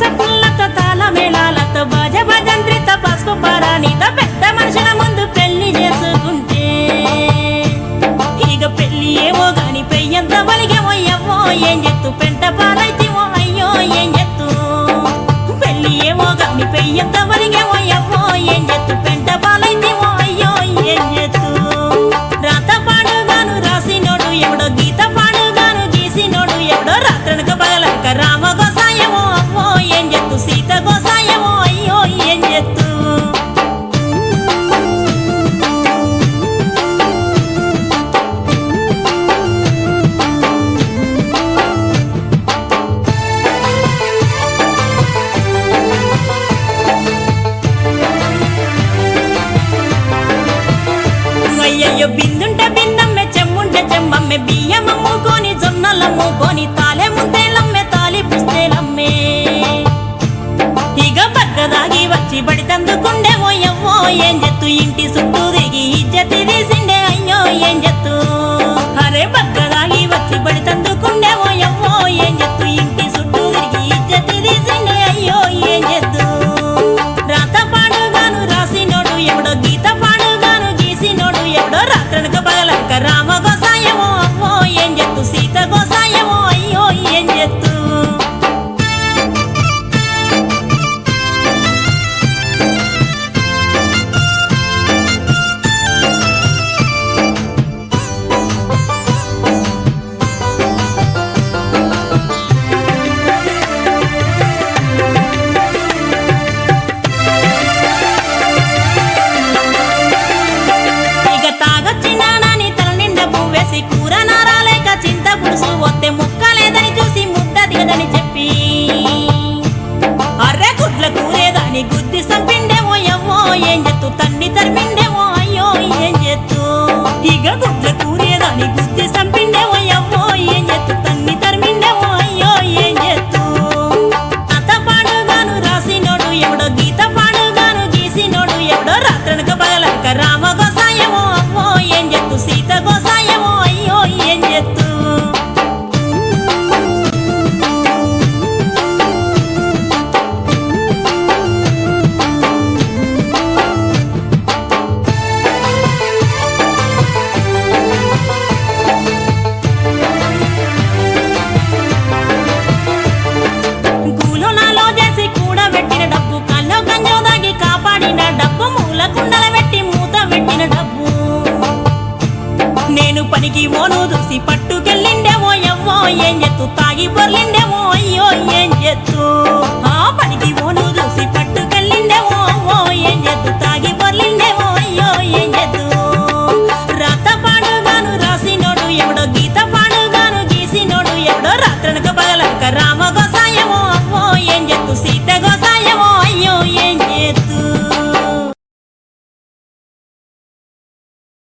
రసగుల్లతో తాళమేళాలతో భజ భజంత్రిత పసుపు పరాణిత పెద్ద మనుషుల సీత గోసాయమో అయ్యో ఏం చెత్తు? అయ్యయ్యో బిందుంటే బిందమ్మె చెమ్ముంటే తా పూల కుండల పెట్టి మూత పెట్టిన డబ్బు. నేను పనికి ఓను దూసి పట్టుకెళ్ళిండేమో ఎవ్వో ఏం చెత్తు? తాగి బొర్లిండేమో అయ్యో ఏం చెత్తు? ఆ పనికి ఓను దూసి పట్టుకెళ్ళిండేమో ఓ ఏం చెత్తు? తాగి బొర్లిండేమో అయ్యో ఏం చెత్తు? రాత పాడుగాను రాసినోడు ఎవడో గీత పాడుగాను గీసినోడు ఎవడో రాత్రనక పగలక రామగో